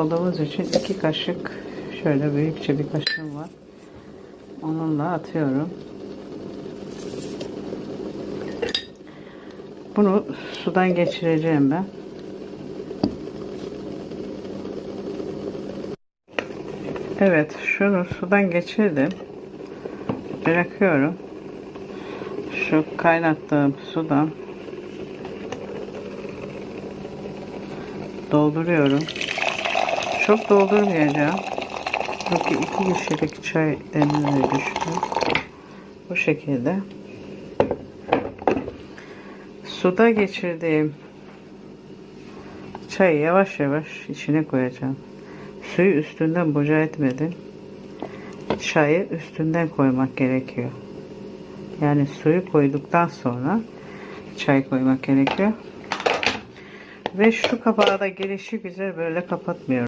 Olduğumuz için iki kaşık şöyle büyükçe bir kaşığım var. Onunla atıyorum. Bunu sudan geçireceğim ben. Evet, şunu sudan geçirdim. Bırakıyorum. Şu kaynattığım sudan dolduruyorum. Çok doldurmayacağım. Çünkü iki kişilik çay demlemeye düştü. Bu şekilde. Suda geçirdiğim çayı yavaş yavaş içine koyacağım. Suyu üstünden boca etmedim. Çayı üstünden koymak gerekiyor. Yani suyu koyduktan sonra çay koymak gerekiyor. Ve şu kapağı da gelişi güzel böyle kapatmıyorum.